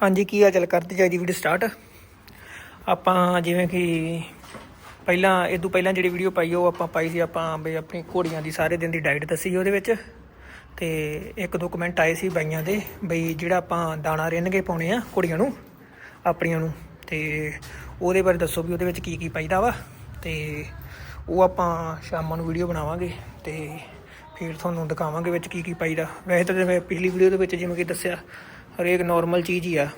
ਹਾਂਜੀ, ਕੀ ਹਾਲ ਚਾਲ? ਕਰਦੇ ਜਾਈ ਦੀ ਵੀਡੀਓ ਸਟਾਰਟ ਆਪਾਂ ਜਿਵੇਂ ਕਿ ਪਹਿਲਾਂ, ਇਹ ਤੋਂ ਪਹਿਲਾਂ ਜਿਹੜੀ ਵੀਡੀਓ ਪਾਈ, ਉਹ ਆਪਾਂ ਪਾਈ ਸੀ, ਆਪਾਂ ਬਈ ਆਪਣੀ ਘੋੜੀਆਂ ਦੀ ਸਾਰੇ ਦਿਨ ਦੀ ਡਾਈਟ ਦੱਸੀ ਉਹਦੇ ਵਿੱਚ। ਤੇ ਇੱਕ ਦੋ ਕਮੈਂਟ ਆਏ ਸੀ ਬਾਈਆਂ ਦੇ, ਬਈ ਜਿਹੜਾ ਆਪਾਂ ਦਾਣਾ ਰਿੰਨ ਕੇ ਪਾਉਣੇ ਆ ਘੋੜੀਆਂ ਨੂੰ, ਆਪਣੀਆਂ ਨੂੰ, ਤੇ ਉਹਦੇ ਬਾਰੇ ਦੱਸੋ ਵੀ ਉਹਦੇ ਵਿੱਚ ਕੀ ਕੀ ਪਾਈਦਾ ਵਾ। ਤੇ ਉਹ ਆਪਾਂ ਸ਼ਾਮਾਂ ਨੂੰ ਵੀਡੀਓ ਬਣਾਵਾਂਗੇ, ਤੇ ਫਿਰ ਤੁਹਾਨੂੰ ਦਿਖਾਵਾਂਗੇ ਵਿੱਚ ਕੀ ਕੀ ਪਾਈਦਾ। ਵੈਸੇ ਤਾਂ ਜਿਵੇਂ ਪਿਛਲੀ ਵੀਡੀਓ ਦੇ ਵਿੱਚ ਜਿਵੇਂ ਕਿ ਦੱਸਿਆ ਹਰੇਕ ਨਾਰਮਲ ਚੀਜ਼ ਹੀ ਆ।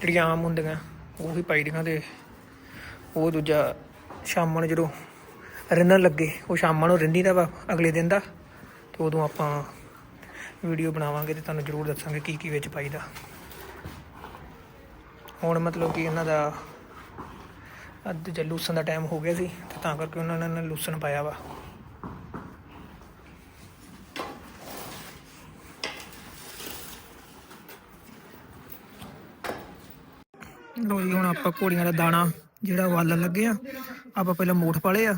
ਜਿਹੜੀਆਂ ਆਮ ਹੁੰਦੀਆਂ, ਉਹ ਹੀ ਪਾਈਦੀਆਂ ਤੇ ਉਹ ਦੂਜਾ ਸ਼ਾਮਾਂ ਨੂੰ ਜਦੋਂ ਰਿੰਨਣ ਲੱਗੇ, ਉਹ ਸ਼ਾਮਾਂ ਨੂੰ ਰਿੰਦੀ ਦਾ ਵਾ, ਅਗਲੇ ਦਿਨ ਦਾ, ਤੇ ਉਦੋਂ ਆਪਾਂ ਵੀਡੀਓ ਬਣਾਵਾਂਗੇ ਤੇ ਤੁਹਾਨੂੰ ਜ਼ਰੂਰ ਦੱਸਾਂਗੇ ਕੀ ਕੀ ਵਿੱਚ ਪਾਈਦਾ। ਹੁਣ ਮਤਲਬ ਕਿ ਇਹਨਾਂ ਦਾ ਅੱਜ ਜੇ ਲੂਸਣ ਦਾ ਟਾਈਮ ਹੋ ਗਿਆ ਸੀ, ਤੇ ਤਾਂ ਕਰਕੇ ਉਹਨਾਂ ਨੇ ਲੂਸਣ ਪਾਇਆ ਵਾ। ਲੋ ਜੀ, ਹੁਣ ਆਪਾਂ ਘੋੜੀਆਂ ਦਾ ਦਾਣਾ ਜਿਹੜਾ ਵਾਲਣ ਲੱਗੇ ਆ। ਆਪਾਂ ਪਹਿਲਾਂ ਮੋਠ ਪਾਲੇ ਆ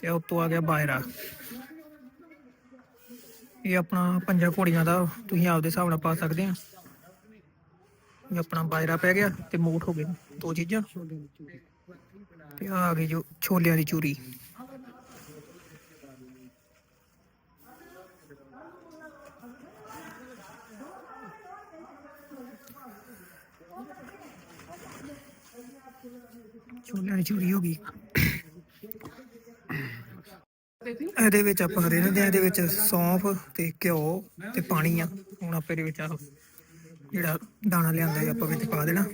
ਤੇ ਉੱਤੋਂ ਆ ਗਿਆ ਬਾਇਰਾ ਇਹ ਆਪਣਾ ਪੰਜਾ ਘੋੜੀਆਂ ਦਾ ਤੁਸੀਂ ਆਪਦੇ ਹਿਸਾਬ ਨਾਲ ਪਾ ਸਕਦੇ ਆ। ਇਹ ਆਪਣਾ ਬਾਇਰਾ ਪੈ ਗਿਆ ਤੇ ਮੋਠ ਹੋ ਗਏ ਦੋ ਚੀਜ਼ਾਂ। ਤੇ ਆ ਗਈ ਜੋ ਛੋਲਿਆਂ ਦੀ ਚੂਰੀ। ਛੋਲਿਆਂ ਦੀ ਚੂਰੀ ਹੋ ਗਈ। ਇਹਦੇ ਵਿੱਚ ਆਪਾਂ ਰਿੰਨਦੇ ਆ ਇਹਦੇ ਵਿੱਚ ਸੌਂਫ ਤੇ ਘਿਓ ਤੇ ਪਾਣੀ ਆ। ਹੁਣ ਆਪਾਂ ਇਹਦੇ ਵਿੱਚ ਆ ਜਿਹੜਾ ਦਾਣਾ ਲਿਆਂਦਾ ਆਪਾਂ ਵਿੱਚ ਪਾ ਦੇਣਾ।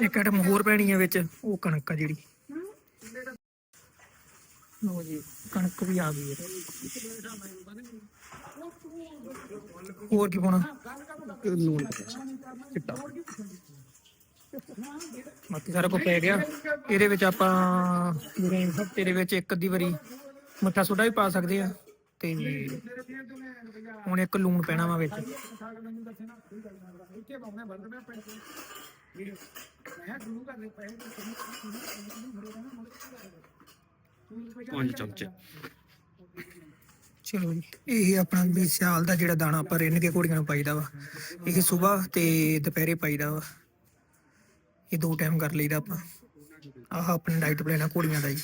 ਇੱਕ ਆਈਟਮ ਹੋਰ ਪੈਣੀ ਆ ਵਿੱਚ ਉਹ ਕਣਕ ਆ ਜਿਹੜੀ। ਲੋ ਜੀ ਕਣਕ ਵੀ ਆ ਗਈ ਹੈ ਹੋਰ ਕੀ ਪਾਉਣਾ? ਲੂਣ ਚਿੱਟਾ। ਬਾਕੀ ਸਾਰਾ ਕੁਝ ਪੈ ਗਿਆ। ਇਹਦੇ ਵਿੱਚ ਆਪਾਂ ਜਿਹੜੇ ਦੇ ਵਿੱਚ ਇੱਕ ਅੱਧੀ ਵਾਰੀ ਮਿੱਠਾ ਸੋਡਾ ਵੀ ਪਾ ਸਕਦੇ ਆ। ਤੇ ਹੁਣ ਇੱਕ ਲੂਣ ਪੈਣਾ ਵਾ ਵਿੱਚ। ਪੰਜ ਚਮਚੇ। ਚਲੋ ਜੀ। ਇਹ ਆਪਣਾ ਵੀ ਸਿਆਲ ਦਾ ਜਿਹੜਾ ਦਾਣਾ ਆਪਾਂ ਰਿੰਨ ਕੇ ਘੋੜੀਆਂ ਨੂੰ ਪਾਈਦਾ ਵਾ। ਇਹ ਸਵੇਰ ਤੇ ਦੁਪਹਿਰੇ ਪਾਈਦਾ ਵਾ। ਇਹ ਦੋ ਟਾਈਮ ਕਰ ਲਈਦਾ ਆਪਾਂ। ਆਹ ਆਪਣਾ ਡਾਈਟ ਪਲਾਨ ਆ ਘੋੜੀਆਂ ਦਾ ਜੀ।